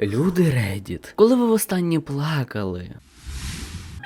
Люди Reddit, коли ви востаннє плакали?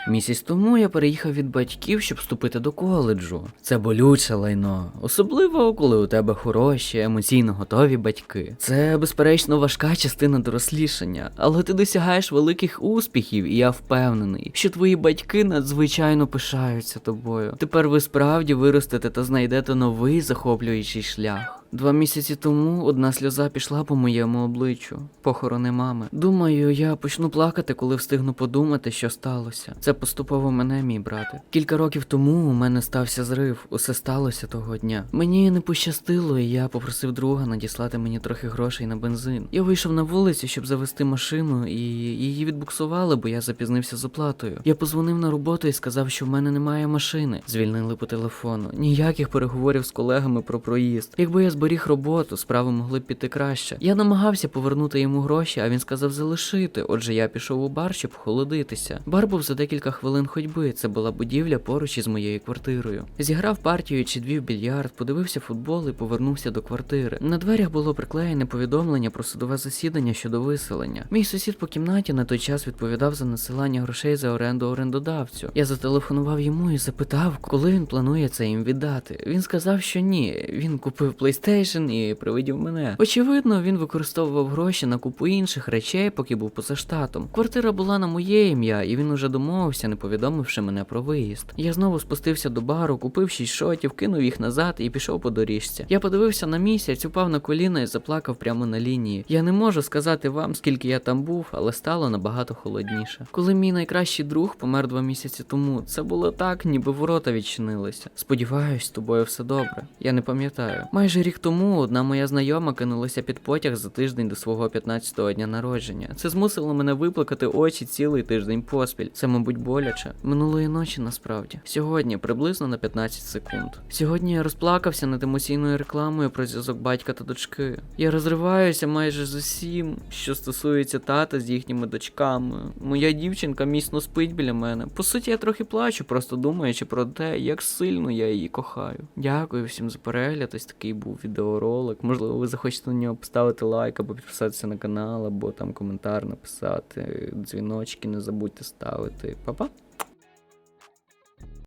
Місяць тому я переїхав від батьків, щоб вступити до коледжу. Це болюче лайно, особливо коли у тебе хороші, емоційно готові батьки. Це безперечно важка частина дорослішання, але ти досягаєш великих успіхів, і я впевнений, що твої батьки надзвичайно пишаються тобою. Тепер ви справді виростете та знайдете новий захоплюючий шлях. Два місяці тому одна сльоза пішла по моєму обличчю, похорони мами. Думаю, я почну плакати, коли встигну подумати, що сталося. Це поступово мене, мій брате. Кілька років тому у мене стався зрив, усе сталося того дня. Мені не пощастило, і я попросив друга надіслати мені трохи грошей на бензин. Я вийшов на вулицю, щоб завести машину, і її відбуксували, бо я запізнився з оплатою. Я позвонив на роботу і сказав, що в мене немає машини. Звільнили по телефону. Ніяких переговорів з колегами про проїзд. Якби я зберіг роботу, справи могли б піти краще. Я намагався повернути йому гроші, а він сказав залишити. Отже, я пішов у бар, щоб холодитися. Бар був за декілька хвилин ходьби. Це була будівля поруч із моєю квартирою. Зіграв партію чи дві в більярд, подивився футбол і повернувся до квартири. На дверях було приклеєне повідомлення про судове засідання щодо виселення. Мій сусід по кімнаті на той час відповідав за насилання грошей за оренду орендодавцю. Я зателефонував йому і запитав, коли він планує це їм віддати. Він сказав, що ні. Він купив PlayStation і привидів мене. Очевидно, він використовував гроші на купу інших речей, поки був поза штатом. Квартира була на моє ім'я, і він уже домовився, не повідомивши мене про виїзд. Я знову спустився до бару, купив шість шотів, кинув їх назад і пішов по доріжці. Я подивився на місяць, упав на коліна і заплакав прямо на лінії. Я не можу сказати вам, скільки я там був, але стало набагато холодніше. Коли мій найкращий друг помер два місяці тому, це було так, ніби ворота відчинилися. Сподіваюсь, з тобою все добре. Я не пам'ятаю. Майже рік тому одна моя знайома кинулася під потяг за тиждень до свого 15-го дня народження. Це змусило мене виплакати очі цілий тиждень поспіль. Це, мабуть, боляче. Минулої ночі насправді. Сьогодні приблизно на 15 секунд. Сьогодні я розплакався над емоційною рекламою про зв'язок батька та дочки. Я розриваюся майже з усім, що стосується тата з їхніми дочками. Моя дівчинка міцно спить біля мене. По суті, я трохи плачу, просто думаючи про те, як сильно я її кохаю. Дякую всім за перегляд. Ось такий був відеоролик. Можливо, ви захочете на нього поставити лайк або підписатися на канал, або там коментар написати. Дзвіночки не забудьте ставити. Па-па!